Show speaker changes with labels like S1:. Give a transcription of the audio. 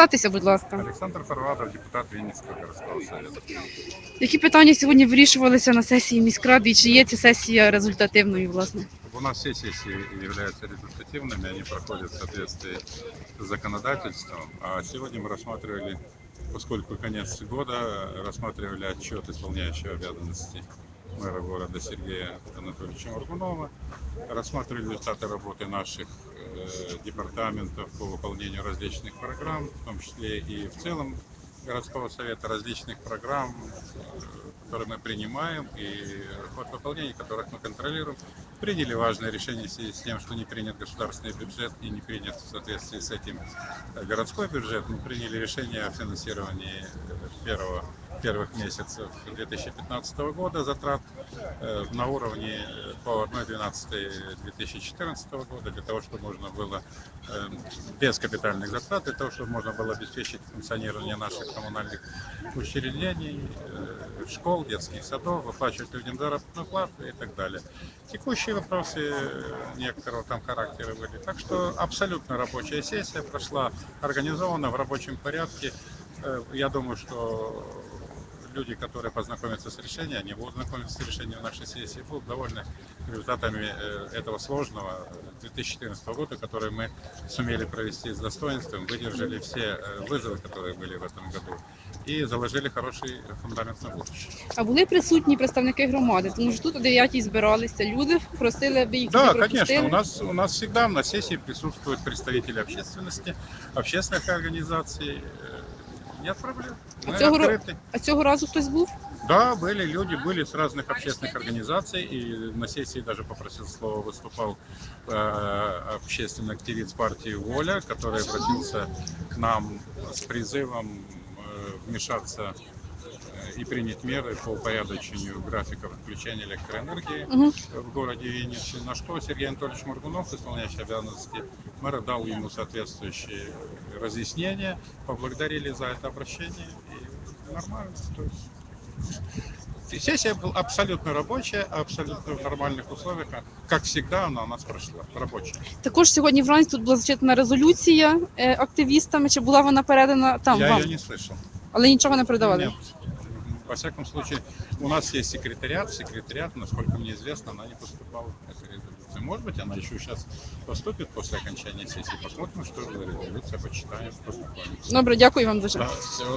S1: Представтеся, будь ласка.
S2: Олександр Фарватов, депутат Вінницького городського совету.
S1: Які питання сьогодні вирішувалися на сесії міськради? І чи є ця сесія результативною, власне?
S2: У нас все сессии являются результативными, они проходят в соответствии с законодательством. А сегодня мы рассматривали, поскольку конец года, рассматривали отчет исполняющего обязанности мэра города Сергея Анатольевича Моргунова, рассматривали результаты работы наших э, департаментов по выполнению различных программ, в том числе и в целом городского совета различных программ, которые мы принимаем и ход выполнения которых мы контролируем. Приняли важное решение в связи с тем, что не принят государственный бюджет и не принят в соответствии с этим городской бюджет. Мы приняли решение о финансировании первого первых месяцев 2015 года затрат э, на уровне э, по 1.12.2014 года для того, чтобы можно было э, без капитальных затрат, для того, чтобы можно было обеспечить функционирование наших коммунальных учреждений, э, школ, детских садов, выплачивать людям заработную плату и так далее. Текущие вопросы некоторого там характера были. Так что абсолютно рабочая сессия прошла организованно в рабочем порядке. Э, Я думаю, что люди, которые познакомятся с решением, они будут знакомиться с решением нашей сессии, будут довольны результатами э, этого сложного 2014 года, который мы сумели провести с достоинством, выдержали все э, вызовы, которые были в этом году, и заложили хороший фундамент на будущее.
S1: А були присутні представники громади? Тому що тут о 9 збиралися люди, просили, аби їх
S2: Да, конечно. У нас, у нас всегда на сессии присутствуют представители общественности, общественных организаций. Нет проблем.
S1: А цього
S2: открыты.
S1: А цього разу хтось був?
S2: Да, были люди, были с разных общественных организаций, и на сессии даже попросил слова выступал э, общественный активист партии «Воля», который обратился к нам с призывом э, вмешаться и принять меры по упорядочению графиков включения электроэнергии
S1: Угу.
S2: в городе Виннице, на что Сергей Анатольевич Моргунов, исполняющий обязанности мэра, дал ему соответствующие разъяснения, поблагодарили за это обращение и нормально. То есть сессия была абсолютно рабочая, абсолютно в нормальных условиях, а, как всегда она у нас прошла, рабочая.
S1: Також сьогодні вранці тут була зачитана резолюція е, активістами. Чи була вона передана там
S2: Я
S1: вам?
S2: ее не слышал.
S1: Але нічого не передавали.
S2: Нет. Во всяком случае, у нас есть секретариат, секретариат, насколько мне известно, она не поступала эта резолюция. Может быть, она еще сейчас поступит после окончания сессии. Посмотрим, что за резолюция, почитаем, поступаем.
S1: Добре, дякую вам дуже.
S2: Да, всего